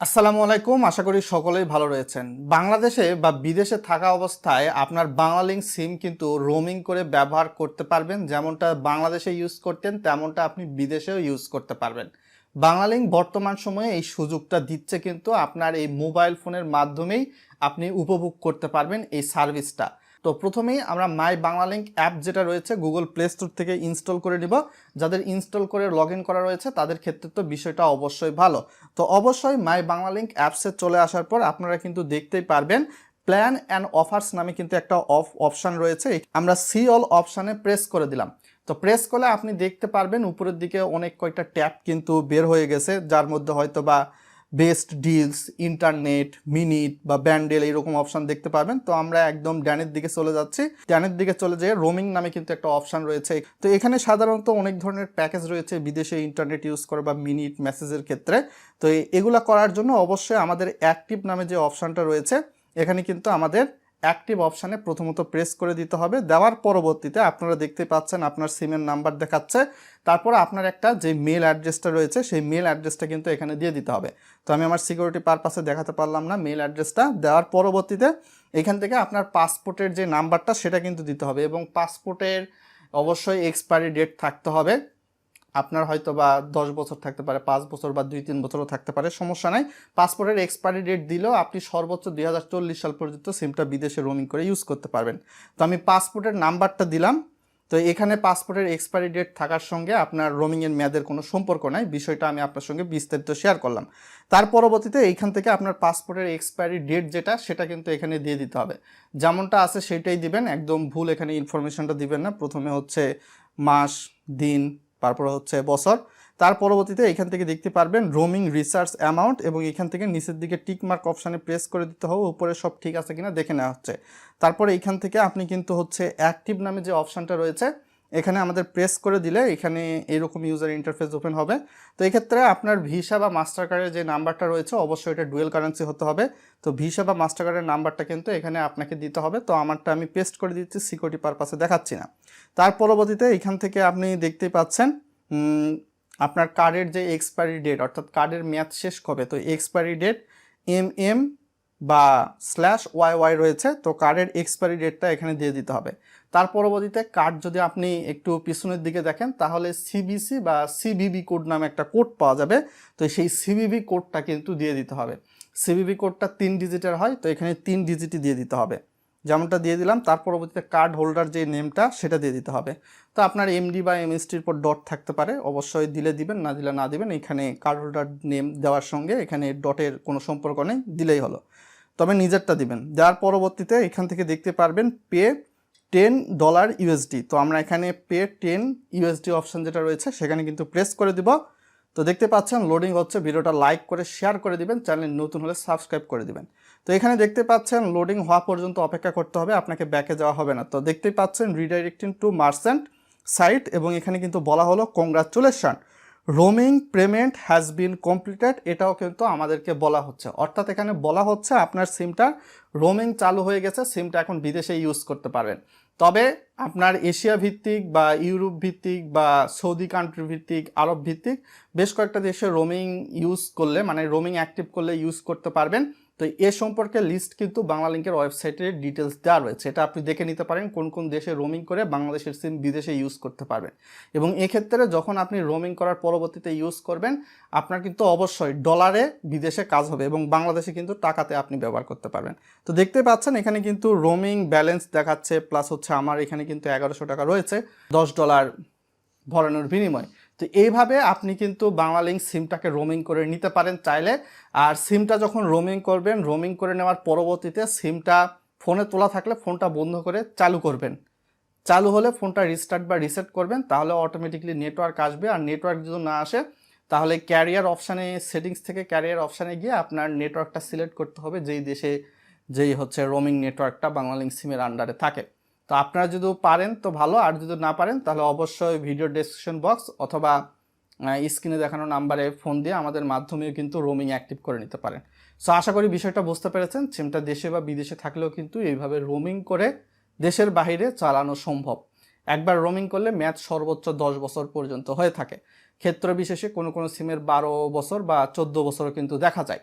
আসসালামু আলাইকুম, আশা করি সকলেই ভালো রয়েছেন। বাংলাদেশে বা বিদেশে থাকা অবস্থায় আপনার বাংলালিংক সিম কিন্তু রোমিং করে ব্যবহার করতে পারবেন। যেমনটা বাংলাদেশে ইউজ করতেন, তেমনটা আপনি বিদেশেও ইউজ করতে পারবেন। বাংলালিংক বর্তমান সময়ে এই সুযোগটা দিচ্ছে কিন্তু আপনার এই মোবাইল ফোনের মাধ্যমেই আপনি উপভোগ করতে পারবেন এই সার্ভিসটা। তো প্রথমেই আমরা মাই বাংলা লিঙ্ক অ্যাপ যেটা রয়েছে গুগল প্লে স্টোর থেকে ইনস্টল করে নিব। যাদের ইনস্টল করে লগ করা রয়েছে, তাদের ক্ষেত্রে তো বিষয়টা অবশ্যই ভালো। তো অবশ্যই মাই বাংলা লিঙ্ক অ্যাপসে চলে আসার পর আপনারা কিন্তু দেখতেই পারবেন প্ল্যান অ্যান্ড অফার্স নামে কিন্তু একটা অফ অপশান রয়েছে। আমরা সি অল অপশানে প্রেস করে দিলাম। তো প্রেস করলে আপনি দেখতে পারবেন, উপরের দিকে অনেক কয়টা ট্যাব কিন্তু বের হয়ে গেছে, যার মধ্যে হয়তো বা বেস্ট ডিলস ইন্টারনেট মিনিট বা ব্যান্ডেল এইরকম অপশান দেখতে পাবেন তো আমরা একদম ড্যানের দিকে চলে যাচ্ছি। ড্যানের দিকে চলে যেয়ে রোমিং নামে কিন্তু একটা অপশান রয়েছে। তো এখানে সাধারণত অনেক ধরনের প্যাকেজ রয়েছে বিদেশে ইন্টারনেট ইউজ করে বা মিনিট মেসেজের ক্ষেত্রে। তো এগুলা করার জন্য অবশ্যই আমাদের অ্যাক্টিভ নামে যে অপশানটা রয়েছে, এখানে কিন্তু আমাদের অ্যাক্টিভ অপশানে প্রথমত প্রেস করে দিতে হবে। দেওয়ার পরবর্তীতে আপনারা দেখতে পাচ্ছেন আপনার সিমের নাম্বার দেখাচ্ছে। তারপর আপনার একটা যে মেল অ্যাড্রেসটা রয়েছে, সেই মেল অ্যাড্রেসটা কিন্তু এখানে দিয়ে দিতে হবে। তো আমি আমার সিকিউরিটি পারপাসে দেখাতে পারলাম না মেল অ্যাড্রেসটা দেওয়ার পরবর্তীতে এখান থেকে আপনার পাসপোর্টের যে নাম্বারটা সেটা কিন্তু দিতে হবে এবং পাসপোর্টের অবশ্যই এক্সপায়ারি ডেট থাকতে হবে। আপনার হয়তো বা দশ বছর থাকতে পারে, পাঁচ বছর বা দুই, তিন বছরও থাকতে পারে, সমস্যা নাই। পাসপোর্টের এক্সপায়ারি ডেট দিলেও আপনি সর্বোচ্চ দুই হাজার চল্লিশ সাল পর্যন্ত সিমটা বিদেশে রোমিং করে ইউজ করতে পারবেন। তো আমি পাসপোর্টের নাম্বারটা দিলাম। তো এখানে পাসপোর্টের এক্সপায়ারি ডেট থাকার সঙ্গে আপনার রোমিংয়ের মেয়াদের কোনো সম্পর্ক নাই। বিষয়টা আমি আপনার সঙ্গে বিস্তারিত শেয়ার করলাম। তার পরবর্তীতে এইখান থেকে আপনার পাসপোর্টের এক্সপায়ারি ডেট যেটা, সেটা কিন্তু এখানে দিয়ে দিতে হবে। যেমনটা আছে সেটাই দিবেন, একদম ভুল এখানে ইনফরমেশনটা দিবেন না। প্রথমে হচ্ছে মাস, দিন তারপর হচ্ছে বছর। তার পরবর্তীতে এখান থেকে দেখতে পারবেন রোমিং রিসার্চ অ্যামাউন্ট এবং এখান থেকে নিচের দিকে টিকমার্ক অপশানে প্রেস করে দিতে হবে, উপরে সব ঠিক আছে কিনা দেখে নেওয়া হচ্ছে। তারপরে এখান থেকে আপনি কিন্তু হচ্ছে অ্যাক্টিভ নামে যে অপশানটা রয়েছে এখানে আমাদের প্রেস করে দিলে এখানে এরকম ইউজার ইন্টারফেস ওপেন হবে। তো এক্ষেত্রে আপনার ভিসা বা মাস্টার কার্ডের যে নাম্বারটা রয়েছে, অবশ্যই এটা ডুয়েল কারেন্সি হতে হবে। তো ভিসা বা মাস্টার কার্ডের নাম্বারটা কিন্তু এখানে আপনাকে দিতে হবে। তো আমারটা আমি পেস্ট করে দিচ্ছি সিকিউরিটি পারপাসে দেখাচ্ছি না। তার পরবর্তীতে এখান থেকে আপনি দেখতেই পাচ্ছেন আপনার কার্ডের যে এক্সপায়ারি ডেট অর্থাৎ কার্ডের মেয়াদ শেষ কবে, তো এক্সপায়ারি ডেট এম এম বা স্ল্যাশ ওয়াই ওয়াই রয়েছে, তো কার্ডের এক্সপায়ারি ডেটটা এখানে দিয়ে দিতে হবে। তার পরবর্তীতে কার্ড যদি আপনি একটু পিছনের দিকে দেখেন, তাহলে সিবিসি বা সিবিবি কোড নামে একটা কোড পাওয়া যাবে, তো সেই সিবিবি কোডটা কিন্তু দিয়ে দিতে হবে। সিবিবি কোডটা তিন ডিজিটের হয়, তো এখানে তিন ডিজিটই দিয়ে দিতে হবে। যেমনটা দিয়ে দিলাম, তার পরবর্তীতে কার্ড হোল্ডার যে নেমটা সেটা দিয়ে দিতে হবে। তো আপনার এমডি বা এমএসটির পর ডট থাকতে পারে, অবশ্যই দিলে দিবেন, না দিলে না দিবেন, এখানে কার্ড হোল্ডার নেম দেওয়ার সঙ্গে এখানে ডটের কোনো সম্পর্ক নেই, দিলেই হলো। তবে নিজেরটা দিবেন। যার পরবর্তীতে এখান থেকে দেখতে পারবেন পে টেন ডলার ইউএসডি। তো আমরা এখানে পে টেন ইউএসডি অপশন যেটা রয়েছে, সেখানে কিন্তু প্রেস করে দিব। তো দেখতে পাচ্ছেন, লোডিং হচ্ছে, ভিডিওটা লাইক করে, শেয়ার করে দিবেন, চ্যানেল নতুন হলে সাবস্ক্রাইব করে দিবেন। তো এখানে দেখতে পাচ্ছেন, লোডিং হওয়া পর্যন্ত অপেক্ষা করতে হবে, আপনাকে ব্যাকে যাওয়া হবে না। তো দেখতেই পাচ্ছেন রিডাইরেক্টিং টু মার্সেন্ট সাইট এবং এখানে কিন্তু বলা হলো congratulation roaming payment has been completed এটাও কিন্তু আমাদেরকে বলা হচ্ছে। অর্থাৎ এখানে বলা হচ্ছে আপনার সিমটা রোমিং চালু হয়ে গেছে, সিমটা এখন বিদেশে ইউজ করতে পারবেন। তবে আপনার এশিয়া ভিত্তিক বা ইউরোপ ভিত্তিক বা সৌদি কান্ট্রি ভিত্তিক, আরব ভিত্তিক, বেশ কয়েকটা দেশে রোমিং ইউজ করলে মানে রোমিং অ্যাক্টিভ করলে ইউজ করতে পারবেন। তো এ সম্পর্কে লিস্ট কিন্তু বাংলা লিঙ্কের ওয়েবসাইটে ডিটেলস দেওয়া রয়েছে। এটা আপনি দেখে নিতে পারেন কোন কোন দেশে রোমিং করে বাংলাদেশের সিম বিদেশে ইউজ করতে পারবেন। এবং এক্ষেত্রে যখন আপনি রোমিং করার পরবর্তীতে ইউজ করবেন, আপনার কিন্তু অবশ্যই ডলারে বিদেশে কাজ হবে এবং বাংলাদেশে কিন্তু টাকাতে আপনি ব্যবহার করতে পারবেন। তো দেখতে পাচ্ছেন এখানে কিন্তু রোমিং ব্যালেন্স দেখাচ্ছে প্লাস হচ্ছে আমার এখানে কিন্তু এগারোশো টাকা রয়েছে, দশ ডলার ভরানোর বিনিময়। তো এইভাবে আপনি কিন্তু বাংলালিংক সিমটাকে রোমিং করে নিতে পারেন চাইলে। আর সিমটা যখন রোমিং করবেন রোমিং করে নেওয়ার পরবর্তীতে সিমটা ফোনে তোলা থাকলে ফোনটা বন্ধ করে চালু করবেন। চালু হলে ফোনটা রিস্টার্ট বা রিসেট করবেন, তাহলে অটোমেটিকলি নেটওয়ার্ক আসবে। আর নেটওয়ার্ক যদি না আসে, তাহলে ক্যারিয়ার অপশানে সেটিংস থেকে ক্যারিয়ার অপশানে গিয়ে আপনার নেটওয়ার্কটা সিলেক্ট করতে হবে, যেই দেশে যেই হচ্ছে রোমিং নেটওয়ার্কটা বাংলালিংক সিমের আন্ডারে থাকে। তো আপনারা যদি পারেন, তো ভালো। আর যদি না পারেন, তাহলে অবশ্যই ভিডিও ডেসক্রিপশন বক্স অথবা স্ক্রিনে দেখানো নাম্বারে ফোন দিয়ে আমাদের মাধ্যমেও কিন্তু রোমিং অ্যাক্টিভ করে নিতে পারেন। সো আশা করি বিষয়টা বুঝতে পেরেছেন। সিমটা দেশে বা বিদেশে থাকলেও কিন্তু এইভাবে রোমিং করে দেশের বাইরে চালানো সম্ভব। একবার রোমিং করলে ম্যাচ সর্বোচ্চ দশ বছর পর্যন্ত হয়ে থাকে। ক্ষেত্র বিশেষে কোনো কোনো সিমের বারো বছর বা চোদ্দ বছরও কিন্তু দেখা যায়।